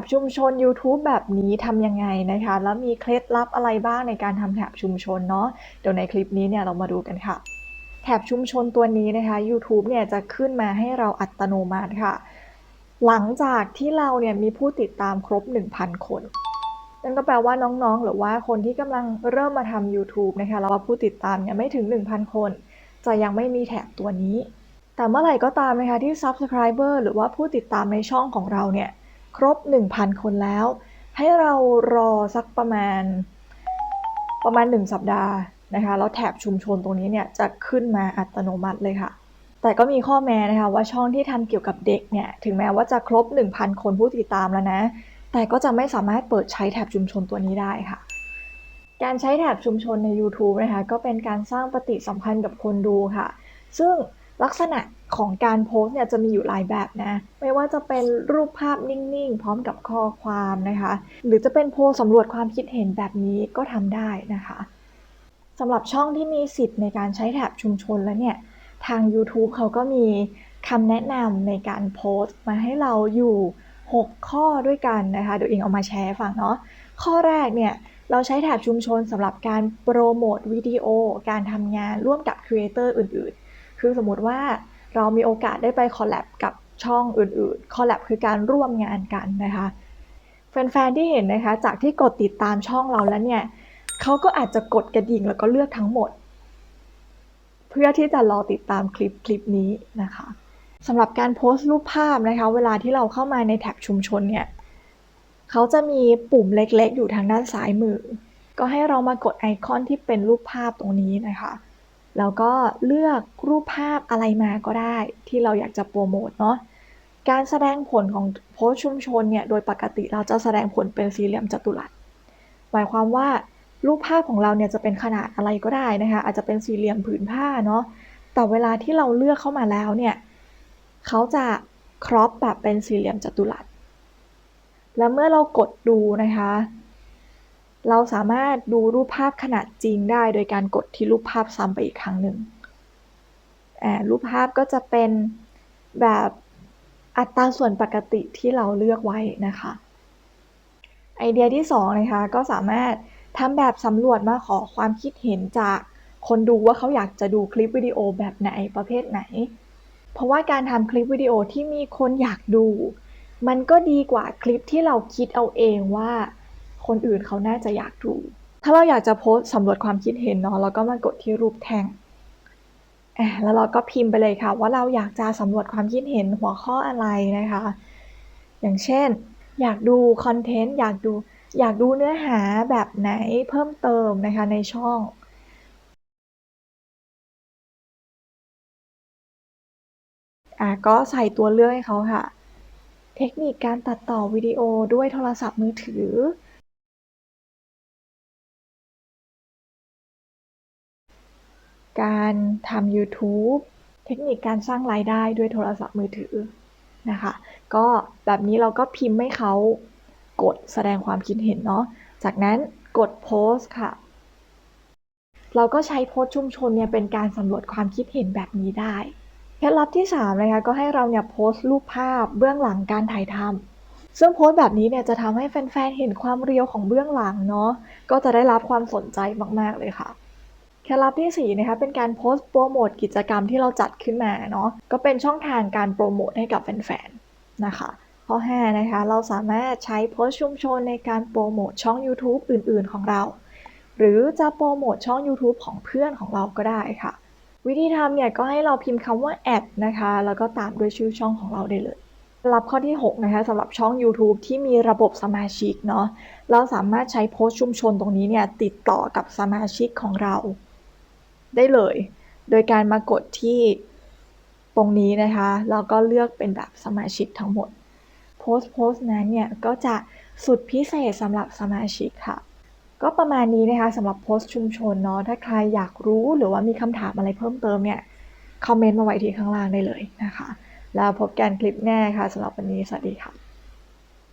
บชุมชน YouTube แบบนี้ทำยังไงนะคะ แล้วมีเคล็ดลับอะไรบ้างในการทำแถบชุมชนเนาะเดี๋ยวในคลิปนี้เนี่ยเรามาดูกันค่ะ แถบชุมชนตัวนี้นะคะ YouTube เนี่ยจะขึ้นมาให้เราอัตโนมัติค่ะ หลังจากที่เราเนี่ยมีผู้ติดตามครบ 1,000 คน นั่นก็แปลว่าน้องๆ หรือว่าคนที่กำลังเริ่มมาทำ YouTube นะคะแล้วว่าผู้ติดตามเนี่ยไม่ถึง 1,000 คน จะยังไม่มีแถบตัวนี้ แต่เมื่อไหร่ก็ตามนะคะที่ Subscriber หรือว่าผู้ติดตามในช่องของเราเนี่ย ครบ 1,000 คนแล้ว ให้เรารอสักประมาณประมาณ 1 สัปดาห์นะคะแล้วแถบชุมชนตรงนี้เนี่ยจะขึ้นมาอัตโนมัติเลยค่ะ แต่ก็มีข้อแม้นะคะว่าช่องที่ทำเกี่ยวกับเด็กเนี่ยถึงแม้ว่าจะครบ 1,000 คนผู้ติดตามแล้วนะ แต่ก็จะไม่สามารถเปิดใช้แถบชุมชนตัวนี้ได้ค่ะ การใช้แถบชุมชนใน YouTube นะคะก็เป็นการสร้างปฏิสัมพันธ์กับคนดูค่ะ ซึ่ง ลักษณะของการโพสต์เนี่ยจะมีอยู่หลายแบบนะ ไม่ว่าจะเป็นรูปภาพนิ่งๆ พร้อมกับข้อความนะคะ หรือจะเป็นโพลสำรวจความคิดเห็นแบบนี้ก็ทำได้นะคะสำหรับช่องที่มีสิทธิ์ในการใช้แถบชุมชนแล้วเนี่ย ทาง YouTube เขาก็มีคำแนะนำในการโพสต์มาให้เราอยู่ 6 ข้อด้วยกันนะคะ เดี๋ยวอิงเอามาแชร์ฟังเนาะ ข้อแรกเนี่ยเราใช้แถบชุมชนสำหรับการโปรโมทวิดีโอ การทำงานร่วมกับครีเอเตอร์อื่นๆ คือสมมติว่าเรามีโอกาสได้ไปคอลแลบกับช่องอื่นๆ คอลแลบคือการร่วมงานกันนะคะ แฟนๆ ที่เห็นนะคะ จากที่กดติดตามช่องเราแล้วเนี่ยเขาก็อาจจะกดกระดิ่งแล้วก็เลือกทั้งหมด เพื่อที่จะรอติดตามคลิปคลิปนี้นะคะสำหรับการโพสต์รูปภาพนะคะ เวลาที่เราเข้ามาในแท็บชุมชนเนี่ยเขาจะมีปุ่มเล็กๆ อยู่ทางด้านซ้ายมือ ก็ให้เรามากดไอคอนที่เป็นรูปภาพตรงนี้นะคะ แล้วก็เลือกรูปภาพอะไรมาก็ได้ ที่เราอยากจะโปรโมทเนาะการแสดงผลของโพสชุมชนเนี่ยโดยปกติเราจะแสดงผลเป็นสี่เหลี่ยมจัตุรัส หมายความว่ารูปภาพของเราเนี่ยจะเป็นขนาดอะไรก็ได้นะคะอาจจะเป็นสี่เหลี่ยมผืนผ้าเนาะแต่เวลาที่เราเลือกเข้ามาแล้วเนี่ยเขาจะครอปแบบเป็นสี่เหลี่ยมจัตุรัส และเมื่อเรากดดูนะคะ เราสามารถดูรูปภาพขนาดจริงได้โดยการกดที่รูปภาพซ้ำไปอีกครั้งหนึ่งรูปภาพก็จะเป็นแบบอัตราส่วนปกติที่เราเลือกไว้นะคะ ไอเดียที่2นะคะก็สามารถทำแบบสำรวจมาขอความคิดเห็นจากคนดูว่าเขาอยากจะดูคลิปวิดีโอแบบไหนประเภทไหน เพราะว่าการทำคลิปวิดีโอที่มีคนอยากดู มันก็ดีกว่าคลิปที่เราคิดเอาเองว่า คนอื่นเขาน่าจะอยากดู ถ้าเราอยากจะโพสสำรวจความคิดเห็นเนาะเราก็มากดที่รูปแท่งแล้วเราก็พิมพ์ไปเลยค่ะ ว่าเราอยากจะสำรวจความคิดเห็นหัวข้ออะไรนะคะ อย่างเช่น อยากดูคอนเทนต์อยากดูอยากดูเนื้อหาแบบไหนเพิ่มเติมนะคะในช่องอะก็ใส่ตัวเลือกให้เขาค่ะ เทคนิคการตัดต่อวิดีโอด้วยโทรศัพท์มือถือ การทำ YouTube เทคนิคการสร้างรายได้ด้วยโทรศัพท์มือถือนะคะ ก็แบบนี้เราก็พิมพ์ให้เขากดแสดงความคิดเห็นเนาะ จากนั้นกดโพสต์ค่ะ เราก็ใช้โพสต์ชุมชนเนี่ยเป็นการสำรวจความคิดเห็นแบบนี้ได้ เคล็ดลับที่3นะคะก็ให้เราเนี่ยโพสต์รูปภาพเบื้องหลังการถ่ายทำซึ่งโพสต์แบบนี้เนี่ยจะทำให้แฟนๆเห็นความเรียวของเบื้องหลังเนาะ ก็จะได้รับความสนใจมากๆเลยค่ะ คล็ดลับที่4นะคะเป็นการโพสต์โปรโมทกิจกรรมที่เราจัดขึ้นมาเนาะก็เป็นช่องทางการโปรโมทให้กับแฟนๆนะคะข้อ5นะคะเราสามารถใช้โพสต์ชุมชนในการโปรโมทช่อง YouTube อื่นๆของเรา หรือจะโปรโมทช่อง YouTube ของเพื่อนของเราก็ได้ค่ะ วิธีทำเนี่ยก็ให้เราพิมพ์คำว่าแอดนะคะแล้วก็ตามด้วยชื่อช่องของเราได้เลยรับข้อที่ 6 นะคะสำหรับช่อง YouTube ที่มีระบบสมาชิกเนาะเราสามารถใช้โพสต์ชุมชนตรงนี้เนี่ยติดต่อกับสมาชิกของเรา ได้เลย โดยการมากดที่ตรงนี้นะคะแล้วก็เลือกเป็นแบบสมาชิกทั้งหมดโพสต์โพสต์นั้นเนี่ยก็จะสุดพิเศษสำหรับสมาชิกค่ะ ก็ประมาณนี้นะคะสำหรับโพสต์ชุมชนเนาะถ้าใครอยากรู้หรือว่ามีคำถามอะไรเพิ่มเติมเนี่ยคอมเมนต์มาไว้ที่ข้างล่างได้เลยนะคะ แล้วพบกันคลิปแน่ค่ะสำหรับวันนี้สวัสดีค่ะ